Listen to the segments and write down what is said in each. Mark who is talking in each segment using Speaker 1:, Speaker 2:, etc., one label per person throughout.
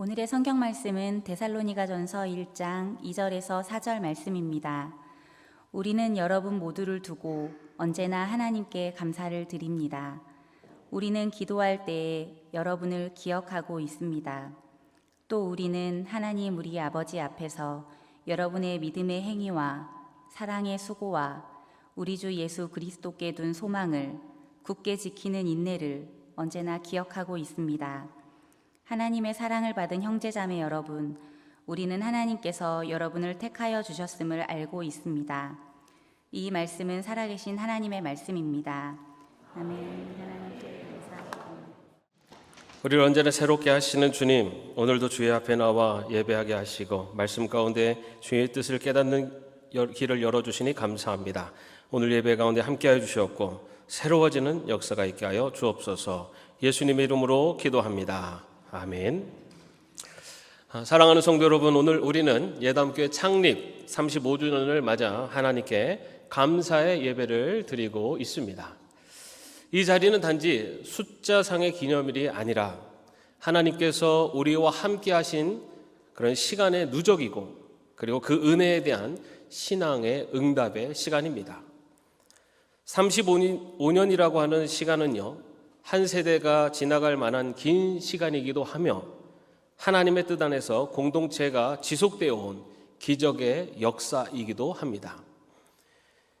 Speaker 1: 오늘의 성경 말씀은 데살로니가전서 1장 2절에서 4절 말씀입니다. 우리는 여러분 모두를 두고 언제나 하나님께 감사를 드립니다. 우리는 기도할 때에 여러분을 기억하고 있습니다. 또 우리는 하나님 우리 아버지 앞에서 여러분의 믿음의 행위와 사랑의 수고와 우리 주 예수 그리스도께 둔 소망을 굳게 지키는 인내를 언제나 기억하고 있습니다. 하나님의 사랑을 받은 형제자매 여러분, 우리는 하나님께서 여러분을 택하여 주셨음을 알고 있습니다. 이 말씀은 살아계신 하나님의 말씀입니다. 아멘.
Speaker 2: 우리를 언제나 새롭게 하시는 주님, 오늘도 주의 앞에 나와 예배하게 하시고 말씀 가운데 주의 뜻을 깨닫는 여- 길을 열어 주시니 감사합니다. 오늘 예배 가운데 함께하여 주셨고 새로워지는 역사가 있게 하여 주옵소서. 예수님의 이름으로 기도합니다. 아멘. 아, 사랑하는 성도 여러분, 오늘 우리는 예담교회 창립 35주년을 맞아 하나님께 감사의 예배를 드리고 있습니다. 이 자리는 단지 숫자상의 기념일이 아니라 하나님께서 우리와 함께 하신 그런 시간의 누적이고 그리고 그 은혜에 대한 신앙의 응답의 시간입니다. 35년이라고 하는 시간은요, 한 세대가 지나갈 만한 긴 시간이기도 하며 하나님의 뜻 안에서 공동체가 지속되어 온 기적의 역사이기도 합니다.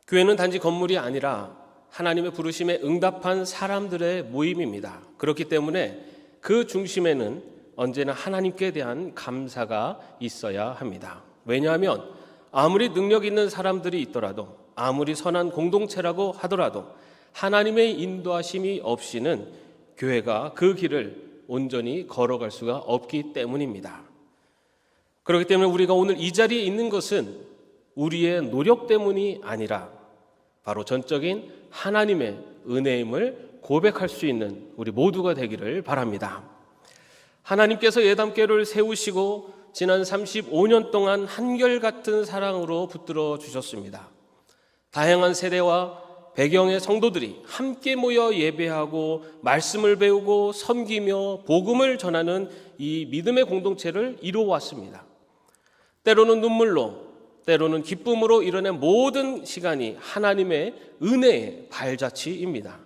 Speaker 2: 교회는 단지 건물이 아니라 하나님의 부르심에 응답한 사람들의 모임입니다. 그렇기 때문에 그 중심에는 언제나 하나님께 대한 감사가 있어야 합니다. 왜냐하면 아무리 능력 있는 사람들이 있더라도 아무리 선한 공동체라고 하더라도 하나님의 인도하심이 없이는 교회가 그 길을 온전히 걸어갈 수가 없기 때문입니다. 그렇기 때문에 우리가 오늘 이 자리에 있는 것은 우리의 노력 때문이 아니라 바로 전적인 하나님의 은혜임을 고백할 수 있는 우리 모두가 되기를 바랍니다. 하나님께서 예담교를 세우시고 지난 35년 동안 한결같은 사랑으로 붙들어 주셨습니다. 다양한 세대와 배경의 성도들이 함께 모여 예배하고 말씀을 배우고 섬기며 복음을 전하는 이 믿음의 공동체를 이루어왔습니다. 때로는 눈물로, 때로는 기쁨으로 이뤄낸 모든 시간이 하나님의 은혜의 발자취입니다.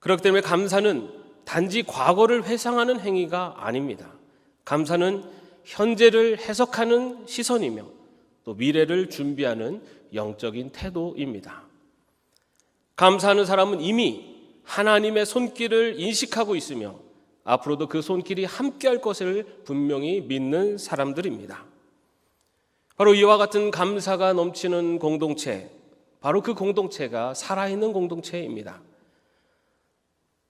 Speaker 2: 그렇기 때문에 감사는 단지 과거를 회상하는 행위가 아닙니다. 감사는 현재를 해석하는 시선이며 또 미래를 준비하는 영적인 태도입니다. 감사하는 사람은 이미 하나님의 손길을 인식하고 있으며 앞으로도 그 손길이 함께할 것을 분명히 믿는 사람들입니다. 바로 이와 같은 감사가 넘치는 공동체, 바로 그 공동체가 살아있는 공동체입니다.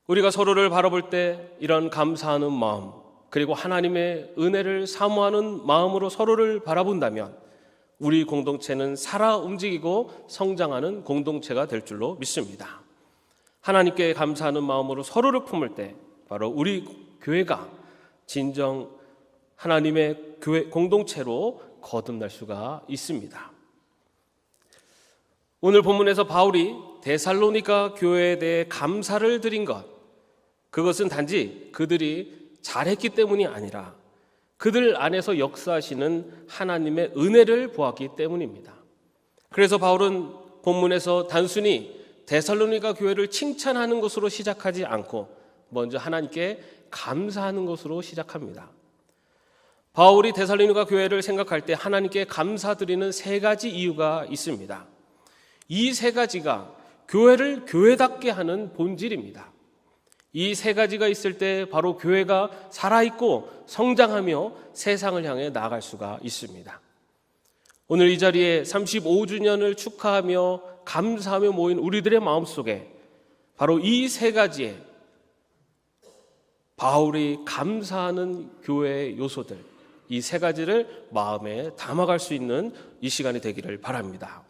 Speaker 2: 우리가 서로를 바라볼 때 이런 감사하는 마음, 그리고 하나님의 은혜를 사모하는 마음으로 서로를 바라본다면 우리 공동체는 살아 움직이고 성장하는 공동체가 될 줄로 믿습니다. 하나님께 감사하는 마음으로 서로를 품을 때 바로 우리 교회가 진정 하나님의 교회 공동체로 거듭날 수가 있습니다. 오늘 본문에서 바울이 데살로니가 교회에 대해 감사를 드린 것 그것은 단지 그들이 잘했기 때문이 아니라 그들 안에서 역사하시는 하나님의 은혜를 보았기 때문입니다. 그래서 바울은 본문에서 단순히 데살로니가 교회를 칭찬하는 것으로 시작하지 않고 먼저 하나님께 감사하는 것으로 시작합니다. 바울이 데살로니가 교회를 생각할 때 하나님께 감사드리는 세 가지 이유가 있습니다. 이 세 가지가 교회를 교회답게 하는 본질입니다. 이 세 가지가 있을 때 바로 교회가 살아있고 성장하며 세상을 향해 나아갈 수가 있습니다. 오늘 이 자리에 35주년을 축하하며 감사하며 모인 우리들의 마음속에 바로 이 세 가지의 바울이 감사하는 교회의 요소들, 이 세 가지를 마음에 담아갈 수 있는 이 시간이 되기를 바랍니다.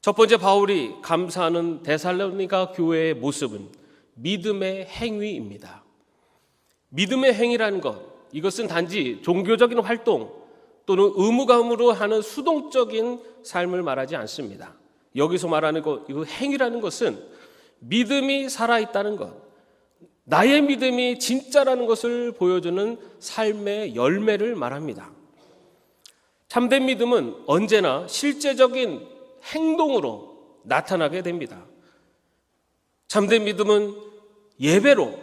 Speaker 2: 첫 번째 바울이 감사하는 데살로니가 교회의 모습은 믿음의 행위입니다. 믿음의 행위라는 것, 이것은 단지 종교적인 활동 또는 의무감으로 하는 수동적인 삶을 말하지 않습니다. 여기서 말하는 것, 이 행위라는 것은 믿음이 살아있다는 것, 나의 믿음이 진짜라는 것을 보여주는 삶의 열매를 말합니다. 참된 믿음은 언제나 실제적인 행동으로 나타나게 됩니다. 참된 믿음은 예배로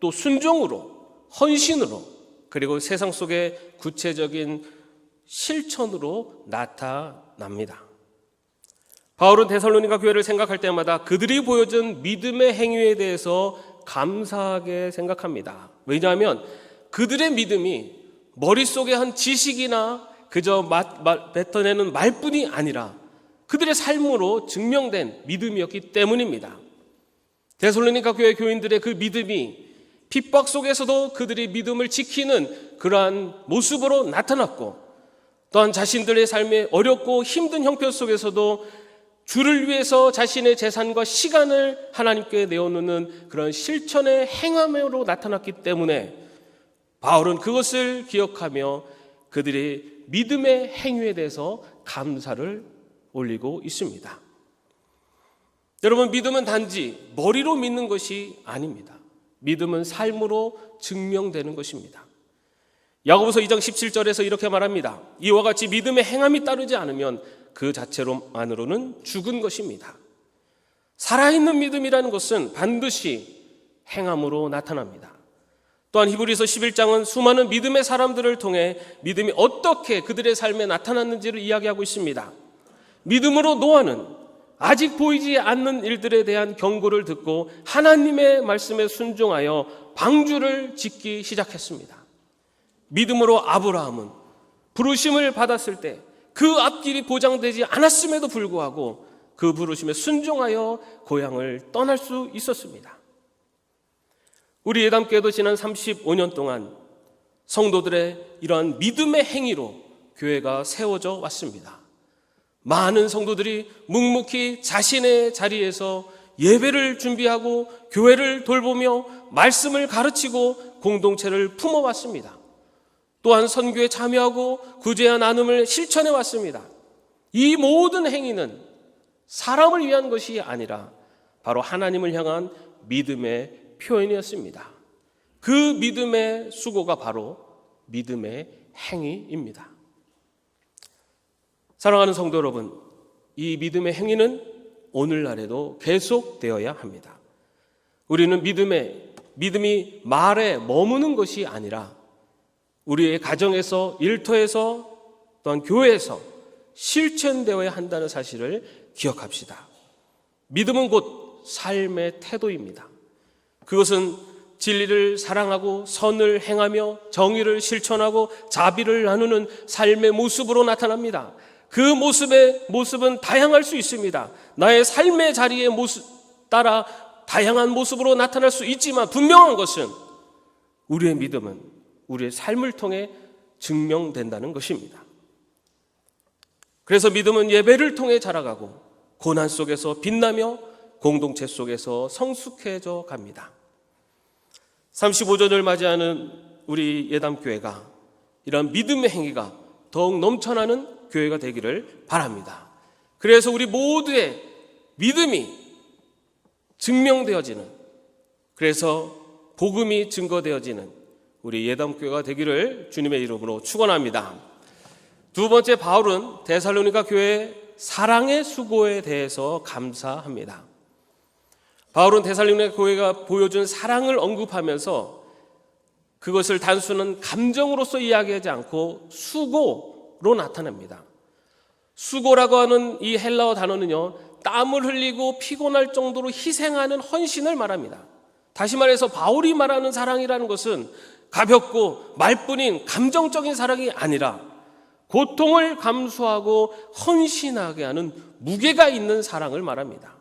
Speaker 2: 또 순종으로 헌신으로 그리고 세상 속의 구체적인 실천으로 나타납니다. 바울은 데살로니가 교회를 생각할 때마다 그들이 보여준 믿음의 행위에 대해서 감사하게 생각합니다. 왜냐하면 그들의 믿음이 머릿속에 한 지식이나 그저 맛, 맛, 뱉어내는 말뿐이 아니라 그들의 삶으로 증명된 믿음이었기 때문입니다. 데살로니가 교회 교인들의 그 믿음이 핍박 속에서도 그들이 믿음을 지키는 그러한 모습으로 나타났고 또한 자신들의 삶의 어렵고 힘든 형편 속에서도 주를 위해서 자신의 재산과 시간을 하나님께 내어놓는 그런 실천의 행함으로 나타났기 때문에 바울은 그것을 기억하며 그들의 믿음의 행위에 대해서 감사를 올리고 있습니다. 여러분, 믿음은 단지 머리로 믿는 것이 아닙니다. 믿음은 삶으로 증명되는 것입니다. 야고보서 2장 17절에서 이렇게 말합니다. 이와 같이 믿음의 행함이 따르지 않으면 그 자체로만으로는 죽은 것입니다. 살아있는 믿음이라는 것은 반드시 행함으로 나타납니다. 또한 히브리서 11장은 수많은 믿음의 사람들을 통해 믿음이 어떻게 그들의 삶에 나타났는지를 이야기하고 있습니다. 믿음으로 노아는 아직 보이지 않는 일들에 대한 경고를 듣고 하나님의 말씀에 순종하여 방주를 짓기 시작했습니다. 믿음으로 아브라함은 부르심을 받았을 때 그 앞길이 보장되지 않았음에도 불구하고 그 부르심에 순종하여 고향을 떠날 수 있었습니다. 우리 예담교회도 지난 35년 동안 성도들의 이러한 믿음의 행위로 교회가 세워져 왔습니다. 많은 성도들이 묵묵히 자신의 자리에서 예배를 준비하고 교회를 돌보며 말씀을 가르치고 공동체를 품어왔습니다. 또한 선교에 참여하고 구제와 나눔을 실천해 왔습니다. 이 모든 행위는 사람을 위한 것이 아니라 바로 하나님을 향한 믿음의 표현이었습니다. 그 믿음의 수고가 바로 믿음의 행위입니다. 사랑하는 성도 여러분, 이 믿음의 행위는 오늘날에도 계속되어야 합니다. 우리는 믿음의 믿음이 말에 머무는 것이 아니라 우리의 가정에서 일터에서 또한 교회에서 실천되어야 한다는 사실을 기억합시다. 믿음은 곧 삶의 태도입니다. 그것은 진리를 사랑하고 선을 행하며 정의를 실천하고 자비를 나누는 삶의 모습으로 나타납니다. 그 모습의 모습은 다양할 수 있습니다. 나의 삶의 자리의 모습 따라 다양한 모습으로 나타날 수 있지만 분명한 것은 우리의 믿음은 우리의 삶을 통해 증명된다는 것입니다. 그래서 믿음은 예배를 통해 자라가고 고난 속에서 빛나며 공동체 속에서 성숙해져 갑니다. 35전을 맞이하는 우리 예담교회가 이런 믿음의 행위가 더욱 넘쳐나는 교회가 되기를 바랍니다. 그래서 우리 모두의 믿음이 증명되어지는 그래서 복음이 증거되어지는 우리 예담교회가 되기를 주님의 이름으로 축원합니다. 두 번째 바울은 데살로니가 교회 사랑의 수고에 대해서 감사합니다. 바울은 데살로니가 교회가 보여준 사랑을 언급하면서 그것을 단순한 감정으로서 이야기하지 않고 수고 로 나타냅니다. 수고라고 하는 이 헬라어 단어는요, 땀을 흘리고 피곤할 정도로 희생하는 헌신을 말합니다. 다시 말해서 바울이 말하는 사랑이라는 것은 가볍고 말뿐인 감정적인 사랑이 아니라 고통을 감수하고 헌신하게 하는 무게가 있는 사랑을 말합니다.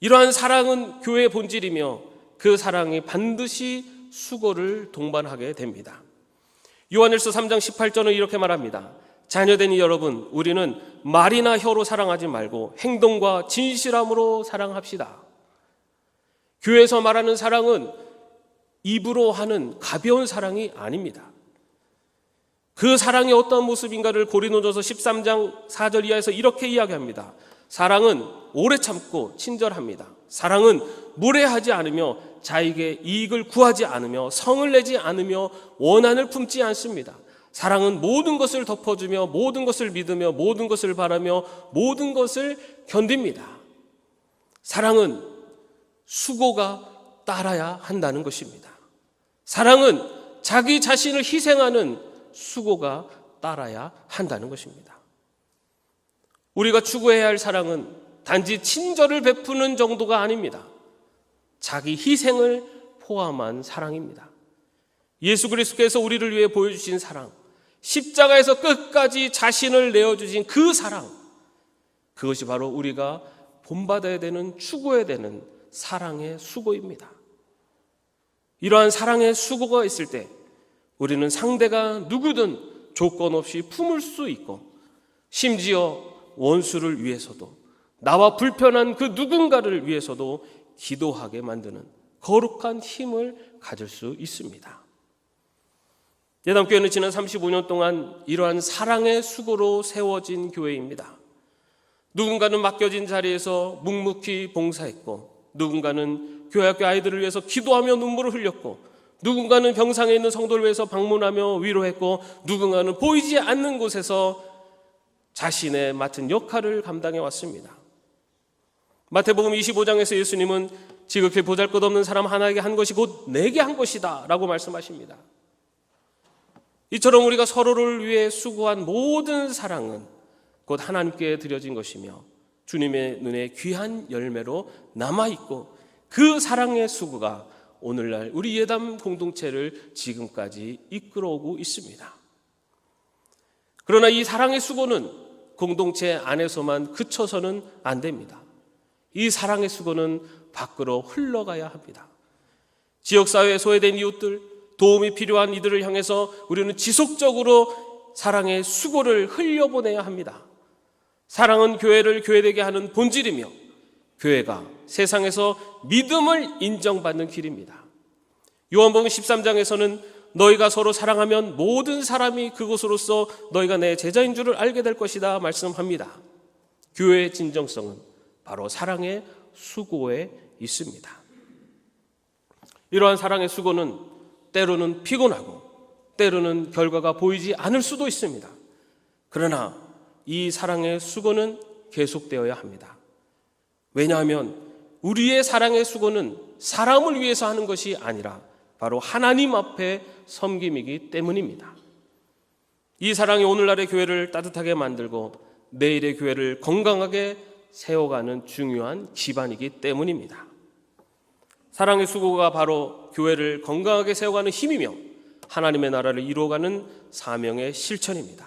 Speaker 2: 이러한 사랑은 교회의 본질이며 그 사랑이 반드시 수고를 동반하게 됩니다. 요한일서 3장 18절은 이렇게 말합니다. 자녀되니 여러분, 우리는 말이나 혀로 사랑하지 말고 행동과 진실함으로 사랑합시다. 교회에서 말하는 사랑은 입으로 하는 가벼운 사랑이 아닙니다. 그 사랑이 어떤 모습인가를 고린도전서 13장 4절 이하에서 이렇게 이야기합니다. 사랑은 오래 참고 친절합니다. 사랑은 무례하지 않으며 자에게 이익을 구하지 않으며 성을 내지 않으며 원한을 품지 않습니다. 사랑은 모든 것을 덮어주며 모든 것을 믿으며 모든 것을 바라며 모든 것을 견딥니다. 사랑은 수고가 따라야 한다는 것입니다. 사랑은 자기 자신을 희생하는 수고가 따라야 한다는 것입니다. 우리가 추구해야 할 사랑은 단지 친절을 베푸는 정도가 아닙니다. 자기 희생을 포함한 사랑입니다. 예수 그리스도께서 우리를 위해 보여주신 사랑, 십자가에서 끝까지 자신을 내어주신 그 사랑, 그것이 바로 우리가 본받아야 되는, 추구해야 되는 사랑의 수고입니다. 이러한 사랑의 수고가 있을 때 우리는 상대가 누구든 조건 없이 품을 수 있고 심지어 원수를 위해서도 나와 불편한 그 누군가를 위해서도 기도하게 만드는 거룩한 힘을 가질 수 있습니다. 예담교회는 지난 35년 동안 이러한 사랑의 수고로 세워진 교회입니다. 누군가는 맡겨진 자리에서 묵묵히 봉사했고 누군가는 교회 학교 아이들을 위해서 기도하며 눈물을 흘렸고 누군가는 병상에 있는 성도를 위해서 방문하며 위로했고 누군가는 보이지 않는 곳에서 자신의 맡은 역할을 감당해 왔습니다. 마태복음 25장에서 예수님은 지극히 보잘 것 없는 사람 하나에게 한 것이 곧 내게 한 것이다 라고 말씀하십니다. 이처럼 우리가 서로를 위해 수고한 모든 사랑은 곧 하나님께 드려진 것이며 주님의 눈에 귀한 열매로 남아있고 그 사랑의 수고가 오늘날 우리 예담 공동체를 지금까지 이끌어오고 있습니다. 그러나 이 사랑의 수고는 공동체 안에서만 그쳐서는 안 됩니다. 이 사랑의 수고는 밖으로 흘러가야 합니다. 지역사회에 소외된 이웃들, 도움이 필요한 이들을 향해서 우리는 지속적으로 사랑의 수고를 흘려보내야 합니다. 사랑은 교회를 교회되게 하는 본질이며 교회가 세상에서 믿음을 인정받는 길입니다. 요한복음 13장에서는 너희가 서로 사랑하면 모든 사람이 그곳으로서 너희가 내 제자인 줄을 알게 될 것이다 말씀합니다. 교회의 진정성은 바로 사랑의 수고에 있습니다. 이러한 사랑의 수고는 때로는 피곤하고 때로는 결과가 보이지 않을 수도 있습니다. 그러나 이 사랑의 수고는 계속되어야 합니다. 왜냐하면 우리의 사랑의 수고는 사람을 위해서 하는 것이 아니라 바로 하나님 앞에 섬김이기 때문입니다. 이 사랑이 오늘날의 교회를 따뜻하게 만들고 내일의 교회를 건강하게 세워가는 중요한 기반이기 때문입니다. 사랑의 수고가 바로 교회를 건강하게 세워가는 힘이며 하나님의 나라를 이루어가는 사명의 실천입니다.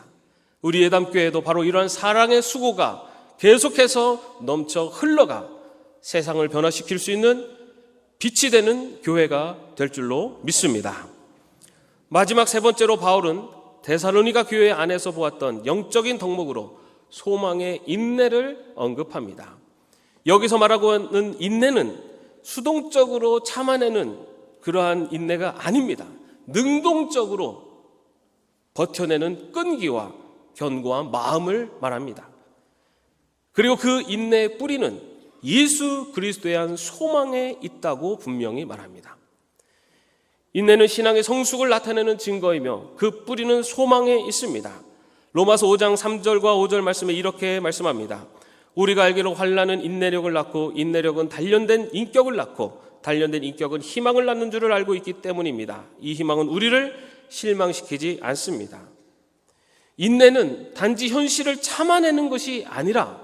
Speaker 2: 우리 예담교회도 바로 이러한 사랑의 수고가 계속해서 넘쳐 흘러가 세상을 변화시킬 수 있는 빛이 되는 교회가 될 줄로 믿습니다. 마지막 세 번째로 바울은 데살로니가 교회 안에서 보았던 영적인 덕목으로 소망의 인내를 언급합니다. 여기서 말하고 하는 인내는 수동적으로 참아내는 그러한 인내가 아닙니다. 능동적으로 버텨내는 끈기와 견고한 마음을 말합니다. 그리고 그 인내의 뿌리는 예수 그리스도에 한 소망에 있다고 분명히 말합니다. 인내는 신앙의 성숙을 나타내는 증거이며 그 뿌리는 소망에 있습니다. 로마서 5장 3절과 5절 말씀에 이렇게 말씀합니다. 우리가 알기로 환란은 인내력을 낳고 인내력은 단련된 인격을 낳고 단련된 인격은 희망을 낳는 줄을 알고 있기 때문입니다. 이 희망은 우리를 실망시키지 않습니다. 인내는 단지 현실을 참아내는 것이 아니라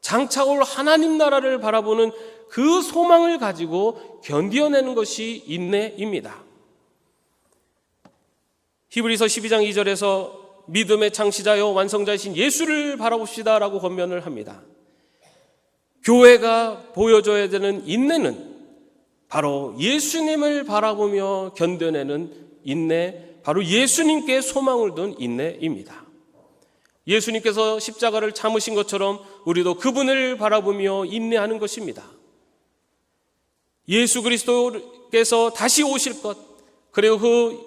Speaker 2: 장차 올 하나님 나라를 바라보는 그 소망을 가지고 견디어내는 것이 인내입니다. 히브리서 12장 2절에서 믿음의 창시자여 완성자이신 예수를 바라봅시다라고 권면을 합니다. 교회가 보여줘야 되는 인내는 바로 예수님을 바라보며 견뎌내는 인내, 바로 예수님께 소망을 둔 인내입니다. 예수님께서 십자가를 참으신 것처럼 우리도 그분을 바라보며 인내하는 것입니다. 예수 그리스도께서 다시 오실 것, 그리고 그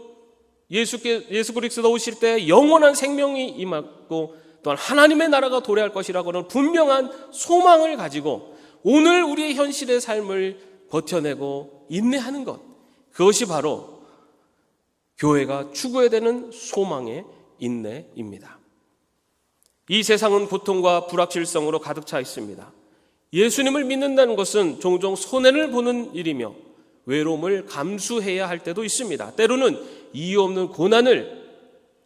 Speaker 2: 예수께, 예수 그리스도 오실 때 영원한 생명이 임하고 또한 하나님의 나라가 도래할 것이라고는 분명한 소망을 가지고 오늘 우리의 현실의 삶을 버텨내고 인내하는 것. 그것이 바로 교회가 추구해야 되는 소망의 인내입니다. 이 세상은 고통과 불확실성으로 가득 차 있습니다. 예수님을 믿는다는 것은 종종 손해를 보는 일이며 외로움을 감수해야 할 때도 있습니다. 때로는 이유 없는 고난을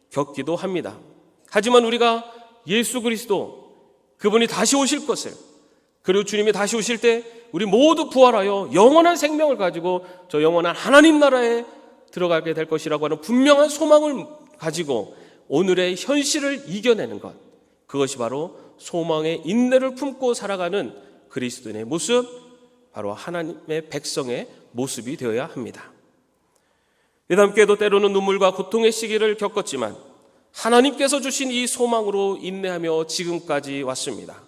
Speaker 2: 겪기도 합니다. 하지만 우리가 예수 그리스도 그분이 다시 오실 것을 그리고 주님이 다시 오실 때 우리 모두 부활하여 영원한 생명을 가지고 저 영원한 하나님 나라에 들어가게 될 것이라고 하는 분명한 소망을 가지고 오늘의 현실을 이겨내는 것. 그것이 바로 소망의 인내를 품고 살아가는 그리스도인의 모습, 바로 하나님의 백성의 모습이 되어야 합니다. 예담께도 때로는 눈물과 고통의 시기를 겪었지만 하나님께서 주신 이 소망으로 인내하며 지금까지 왔습니다.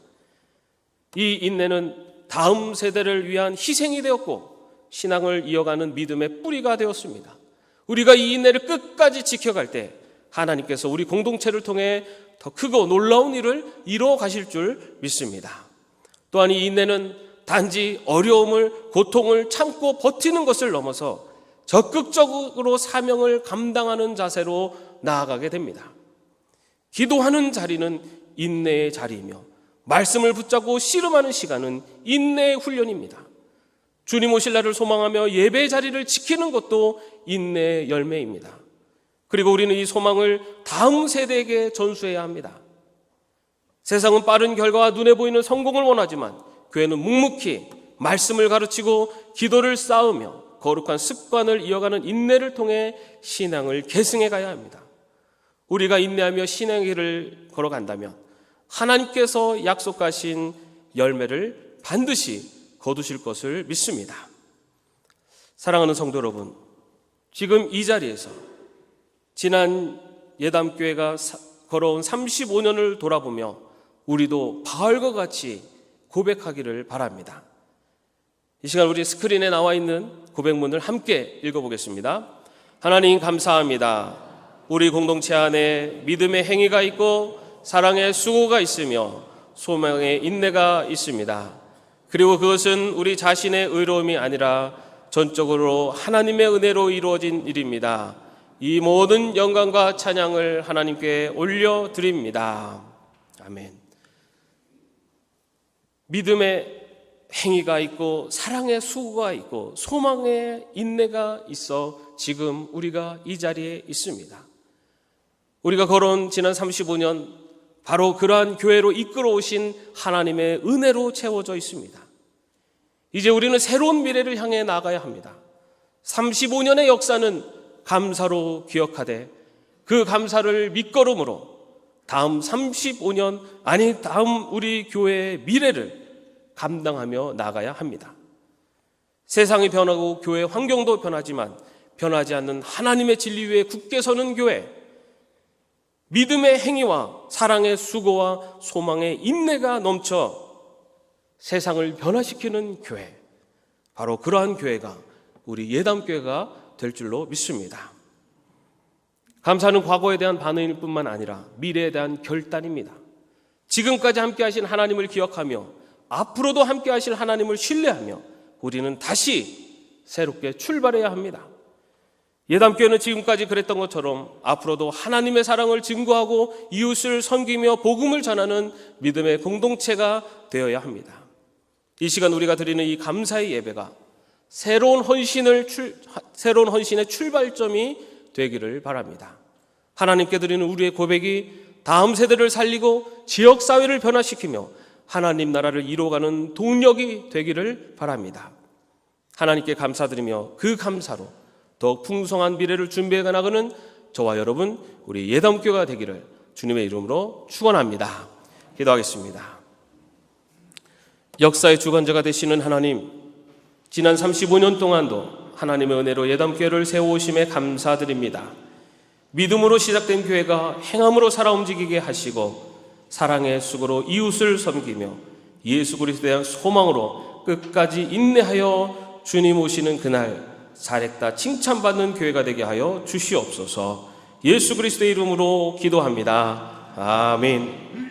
Speaker 2: 이 인내는 다음 세대를 위한 희생이 되었고 신앙을 이어가는 믿음의 뿌리가 되었습니다. 우리가 이 인내를 끝까지 지켜갈 때 하나님께서 우리 공동체를 통해 더 크고 놀라운 일을 이루어 가실 줄 믿습니다. 또한 이 인내는 단지 어려움을, 고통을 참고 버티는 것을 넘어서 적극적으로 사명을 감당하는 자세로 나아가게 됩니다. 기도하는 자리는 인내의 자리이며 말씀을 붙잡고 씨름하는 시간은 인내의 훈련입니다. 주님 오실 날을 소망하며 예배 자리를 지키는 것도 인내의 열매입니다. 그리고 우리는 이 소망을 다음 세대에게 전수해야 합니다. 세상은 빠른 결과와 눈에 보이는 성공을 원하지만 교회는 묵묵히 말씀을 가르치고 기도를 쌓으며 거룩한 습관을 이어가는 인내를 통해 신앙을 계승해 가야 합니다. 우리가 인내하며 신앙의 길을 걸어간다면 하나님께서 약속하신 열매를 반드시 거두실 것을 믿습니다. 사랑하는 성도 여러분, 지금 이 자리에서 지난 예담교회가 사- 걸어온 35년을 돌아보며 우리도 바울과 같이 고백하기를 바랍니다. 이 시간 우리 스크린에 나와 있는 고백문을 함께 읽어보겠습니다. 하나님 감사합니다. 우리 공동체 안에 믿음의 행위가 있고 사랑의 수고가 있으며 소망의 인내가 있습니다. 그리고 그것은 우리 자신의 의로움이 아니라 전적으로 하나님의 은혜로 이루어진 일입니다. 이 모든 영광과 찬양을 하나님께 올려드립니다. 아멘. 믿음의 행위가 있고 사랑의 수고가 있고 소망의 인내가 있어 지금 우리가 이 자리에 있습니다. 우리가 걸어온 지난 35년 바로 그러한 교회로 이끌어 오신 하나님의 은혜로 채워져 있습니다. 이제 우리는 새로운 미래를 향해 나가야 합니다. 35년의 역사는 감사로 기억하되 그 감사를 밑거름으로 다음 35년 아니 다음 우리 교회의 미래를 감당하며 나가야 합니다. 세상이 변하고 교회 환경도 변하지만 변하지 않는 하나님의 진리 위에 굳게 서는 교회 믿음의 행위와 사랑의 수고와 소망의 인내가 넘쳐 세상을 변화시키는 교회 바로 그러한 교회가 우리 예담교회가 될 줄로 믿습니다. 감사는 과거에 대한 반응일 뿐만 아니라 미래에 대한 결단입니다. 지금까지 함께 하신 하나님을 기억하며 앞으로도 함께 하실 하나님을 신뢰하며 우리는 다시 새롭게 출발해야 합니다. 예담교회는 지금까지 그랬던 것처럼 앞으로도 하나님의 사랑을 증거하고 이웃을 섬기며 복음을 전하는 믿음의 공동체가 되어야 합니다. 이 시간 우리가 드리는 이 감사의 예배가 새로운 헌신을 출, 새로운 헌신의 출발점이 되기를 바랍니다. 하나님께 드리는 우리의 고백이 다음 세대를 살리고 지역 사회를 변화시키며 하나님 나라를 이루어가는 동력이 되기를 바랍니다. 하나님께 감사드리며 그 감사로 더욱 풍성한 미래를 준비해 나가는 저와 여러분 우리 예담교가 되기를 주님의 이름으로 축원합니다. 기도하겠습니다. 역사의 주관자가 되시는 하나님, 지난 35년 동안도 하나님의 은혜로 예담교회를 세워오심에 감사드립니다. 믿음으로 시작된 교회가 행함으로 살아 움직이게 하시고 사랑의 수고로 이웃을 섬기며 예수 그리스도에 대한 소망으로 끝까지 인내하여 주님 오시는 그날 잘했다 칭찬받는 교회가 되게 하여 주시옵소서 예수 그리스도의 이름으로 기도합니다. 아멘.